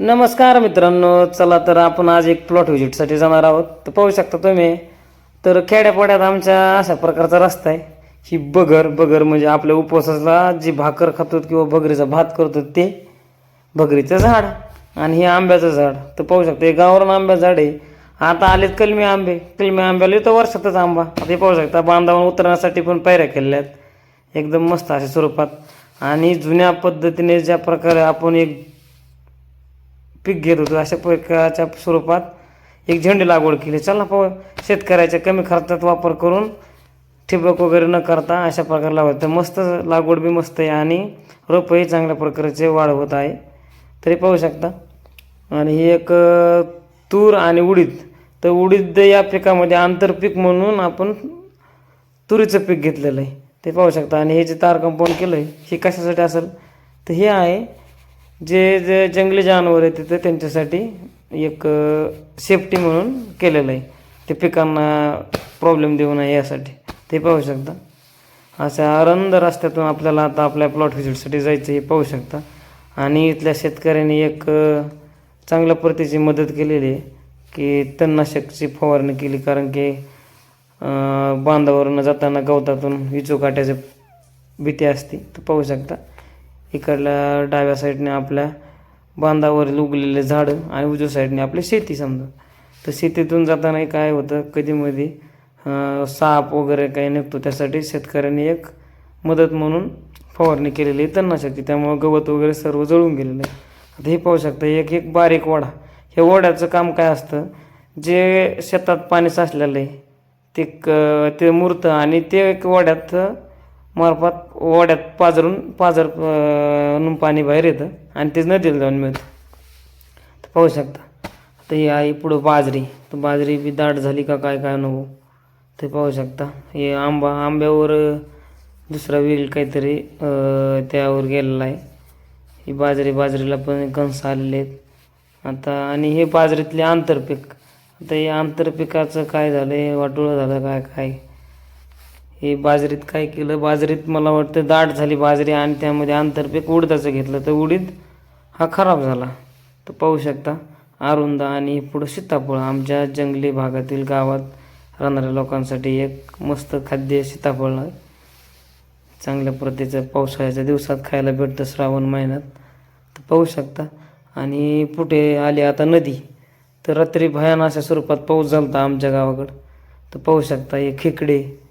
नमस्कार मित्रांनो चला तर आपण आज एक प्लॉट व्हिजिटसाठी जाणार आहोत. तर पाहू शकता तुम्ही तर खेड्यापाड्यात आमच्या अशा प्रकारचा रस्ता आहे. ही बगर बगर म्हणजे आपल्या उपवासाला जी भाकर खातो किंवा बगरीचा भात करतो ते बगरीचं झाड आणि हे आंब्याचं झाड. तर पाहू शकता हे गावरान आंब्या झाड आहे. आता आलेत कलमी आंबे. कलमी आंब्याला येतो वर्षातच आंबा. आता हे पाहू शकता बांधावर उतरण्यासाठी पण पायऱ्या केलेल्या आहेत. एकदम मस्त अशा स्वरूपात. आणि जुन्या पद्धतीने ज्या प्रकारे आपण एक पीक घेत होतो. अशा प्रकारच्या स्वरूपात एक झेंडी लागवड केली. चला पाहू. शेतकऱ्याच्या कमी खर्चात वापर करून ठिबक वगैरे न करता अशा प्रकारे लावत तर मस्त लागवड बी मस्त आहे आणि रोपही चांगल्या प्रकारचे वाढ होत आहे. तरी पाहू शकता. आणि ही एक तूर आणि उडीद. तर उडीद या पिकामध्ये आंतरपीक म्हणून आपण तुरीचं पीक घेतलेलं आहे. ते पाहू शकता. आणि हे जे तार कंपाऊंड केलं आहे हे कशासाठी असेल? तर हे आहे जे जे जंगली जनावर आहेत तिथं त्यांच्यासाठी एक सेफ्टी म्हणून केलेलं आहे. ते पिकांना प्रॉब्लेम देऊ नये यासाठी. ते पाहू शकता. अशा अरंद रस्त्यातून आपल्याला आता आपल्या प्लॉट व्हिजिटसाठी जायचं हे पाहू शकता. आणि इथल्या शेतकऱ्यांनी एक चांगल्या प्रतीची मदत केलेली आहे की तणनाशकची फवारणी केली. कारण की बांधावरून बांधावरनं जाताना गवतातून विचू काट्याची भीती असते. तर पाहू शकता. इकडल्या डाव्या साईडने आपल्या बांधावरील उगलेले झाडं आणि उजव्या साईडने आपली शेती समजा. तर शेतीतून जाताना काय होतं कधीमध्ये साप वगैरे काही निघतो त्यासाठी शेतकऱ्यांनी एक मदत म्हणून फवारणी केलेली आहे तणनाशकची. त्यामुळं गवत वगैरे सर्व जळून गेलेलं आहे. आता हे पाहू शकता एक एक बारीक वडा. हे वड्याचं काम काय असतं जे शेतात पाणी साचलेलं आहे ते क ते मुरतं आणि ते एक वड्यात मार्फत वाड्यात पाझरून पाझर पाणी बाहेर येतं आणि तेच नदीला जाऊन मिळतं. तर पाहू शकता. आता ही आहे पुढं बाजरी. तर बाजरी बी दाट झाली का काय काय नको ते पाहू शकता. हे आंबा आंब्यावर दुसरा वेल काहीतरी त्यावर गेलेला आहे. ही बाजरी बाजरीला पण कंस आलेले आहेत. आता आणि हे बाजरीतले आंतरपीक. आता हे आंतरपिकाचं काय झालं हे वाटोळं झालं काय काय? हे बाजरीत काय केलं? बाजरीत मला वाटतं दाट झाली बाजरी आणि त्यामध्ये आंतरपीक उडदाचं घेतलं. तर उडीद हा खराब झाला. तर पाहू शकता आरुंदा आणि पुढं सीताफळ आमच्या जंगली भागातील गावात राहणाऱ्या लोकांसाठी एक मस्त खाद्य सीताफळ चांगल्या प्रतीचं पावसाळ्याच्या दिवसात खायला भेटतं श्रावण महिन्यात. तर पाहू शकता. आणि पुढे आली आता नदी. तर रात्री भयान अशा स्वरूपात पाऊस झाला होता आमच्या गावाकडं. तर पाहू शकता हे खेकडे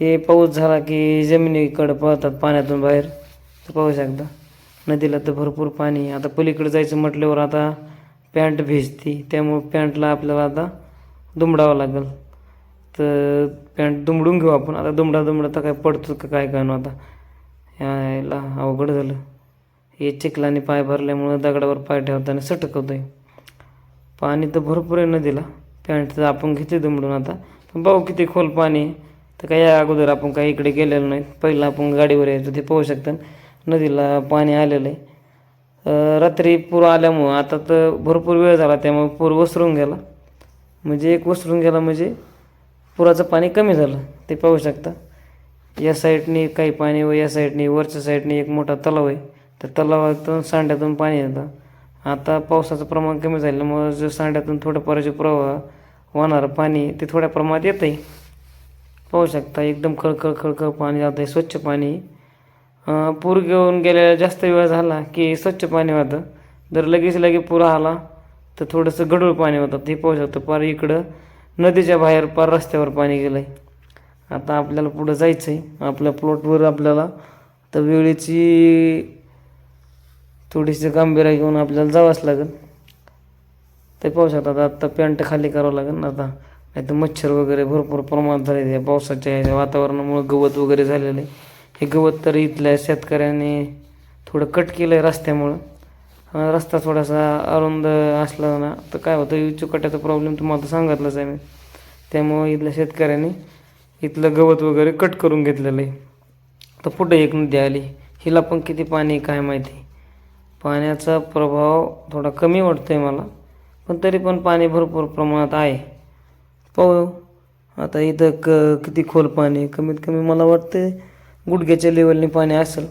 हे पाऊस झाला की जमिनीकडं पळतात पाण्यातून बाहेर. तर पाहू शकता नदीला तर भरपूर पाणी. आता पलीकडे जायचं म्हटल्यावर आता पॅन्ट भेजती. त्यामुळं पॅन्टला आपल्याला आता दुमडावं लागेल. तर पॅन्ट दुमडून घेऊ आपण. आता दुमडा दुमडा तर काय पडतो का काय काय आता. यायला अवघड झालं. हे चिखलाने पाय भरल्यामुळं दगडावर पाय ठेवताना सटकवतोय पाणी तर भरपूर आहे नदीला. पॅन्ट तर आपण घेते दुमडून आता. पण भाऊ किती खोल पाणी आहे. तर काही अगोदर आपण काही इकडे गेलेलो नाही. पहिलं आपण गाडीवर यायचो ते पाहू शकतात नदीला पाणी आलेलं आहे. रात्री पूर आल्यामुळं आता तर भरपूर वेळ झाला त्यामुळे पूर वसरून गेला. म्हणजे एक वसरून गेला म्हणजे पुराचं पाणी कमी झालं ते पाहू शकता. या साईडने काही पाणी व या साईडने वरच्या साईडने एक मोठा तलाव आहे. त्या तलावातून सांड्यातून पाणी येतं. आता पावसाचं प्रमाण कमी झाल्यामुळं जो सांड्यातून थोडं जे प्रवाह वाहणारं पाणी ते थोड्या प्रमाणात येतं आहे पाहू शकता एकदम खळखळ खळखळ पाणी जातं आहे स्वच्छ पाणी. पूर घेऊन गेलेला जास्त वेळ झाला की स्वच्छ पाणी होतं. जर लगेच लगे पूर आला तर थोडंसं गढूळ पाणी होतं. ते पाहू शकतो पार इकडं नदीच्या बाहेर पार रस्त्यावर पाणी गेलं आहे आता आपल्याला पुढं जायचं आहे आपल्या प्लॉटवर आपल्याला तर वेळेची थोडीशी गांभीर्य घेऊन आपल्याला जावंच लागेल. ते पाहू शकतात आता पॅन्ट खाली करावं लागेल ना आता. नाही तर मच्छर वगैरे भरपूर प्रमाणात झाले आहे पावसाच्या ह्याच्या वातावरणामुळे गवत वगैरे झालेलं आहे. हे गवत तर इथल्या शेतकऱ्यांनी थोडं कट केलं आहे रस्त्यामुळं रस्ता थोडासा अरुंद असला ना तर काय होतं चुकाट्याचा प्रॉब्लेम तुम्हाला तर सांगितलाच आहे मी. त्यामुळं इथल्या शेतकऱ्यांनी इथलं गवत वगैरे कट करून घेतलेलं आहे. तर पुढे एक नदी आली. हिला पण किती पाणी आहे काय माहिती? पाण्याचा प्रभाव थोडा कमी वाटतो आहे मला. पण तरी पण पाणी भरपूर प्रमाणात आहे. पाहू आता इथं क किती खोल पाणी आहे. कमीत कमी मला वाटतं गुडघ्याच्या लेवलने पाणी असेल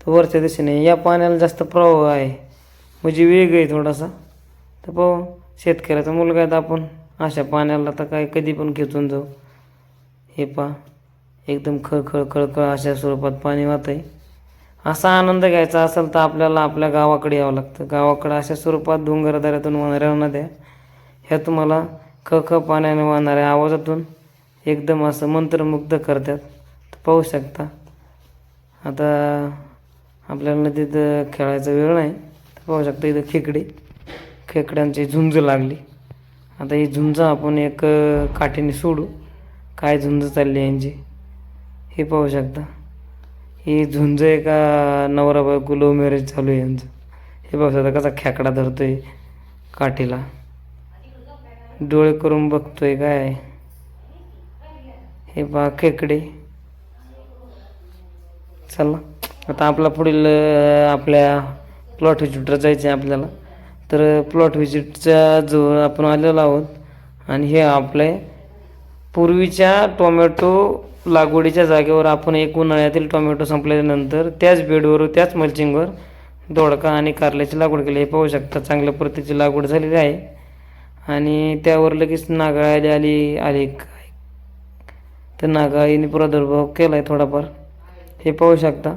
तर वरच्या दिशेने या पाण्याला जास्त प्रवाह आहे. म्हणजे वेग आहे थोडासा. तर पाहू शेतकऱ्याचा मुलगा आहे तर आपण अशा पाण्याला तर काय कधी पण खेचून जाऊ. हे पा एकदम खळखळ खळखळ अशा स्वरूपात पाणी वाहत आहे असा आनंद घ्यायचा असेल तर आपल्याला आपल्या गावाकडे यावं लागतं. गावाकडं अशा स्वरूपात डोंगरदऱ्यातून वाहणाऱ्या नद्या ह्या तुम्हाला ख ख पाण्याने वाहणाऱ्या आवाजातून एकदम असं मंत्रमुग्ध करतात. तर पाहू शकता. आता आपल्याला नदीत खेळायचा वेळ नाही. तर पाहू शकता इथं खेकडे. खेकड्यांची झुंज लागली. आता ही झुंज आपण एक काठीने सोडू. काय झुंज चालली आहे यांची? हे पाहू शकता. ही झुंज एका नवरा बायको लव्ह मॅरेज चालू आहे यांचं. हे पाहू शकता कसा खेकडा धरतो आहे काठीला. डोळे करून बघतोय काय? हे पहा खेकडे. चला आता आपला पुढील आपल्या प्लॉट व्हिजिटवर जायचं आहे आपल्याला. तर प्लॉट व्हिजिटच्या जवळ आपण आलेलो आहोत. आणि हे आपले पूर्वीच्या टोमॅटो लागवडीच्या जागेवर आपण एक उन्हाळ्यातील टोमॅटो संपल्यानंतर त्याच बेडवर त्याच मल्चिंगवर दोडका आणि कारल्याची लागवड केली. हे पाहू शकता चांगल्या प्रतीची लागवड झालेली आहे. आणि त्यावर लगेच नागाळी आली आली काय तर नागाळीने प्रादुर्भाव केला आहे थोडाफार. हे पाहू शकता.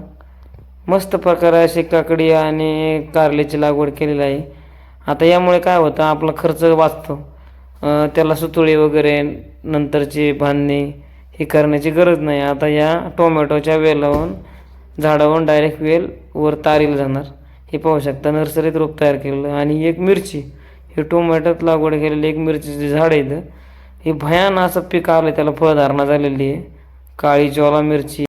मस्त प्रकारे अशी काकडी आणि कारल्याची लागवड केलेली आहे. आता यामुळे काय होतं आपला खर्च वाचतो. त्याला सुतुळी वगैरे नंतरची बांधणी ही करण्याची गरज नाही. आता या टोमॅटोच्या वेलावरून झाडावरून डायरेक्ट वेल वर तारीला जाणार. हे पाहू शकता नर्सरीत रोप तयार केलेलं आणि एक मिरची. हे टोमॅटोत लागवड केलेली एक मिरचीचे झाड आहे इथं. हे भयान असं पीक आलं त्याला फळधारणा झालेली आहे. काळी ज्वाला मिरची.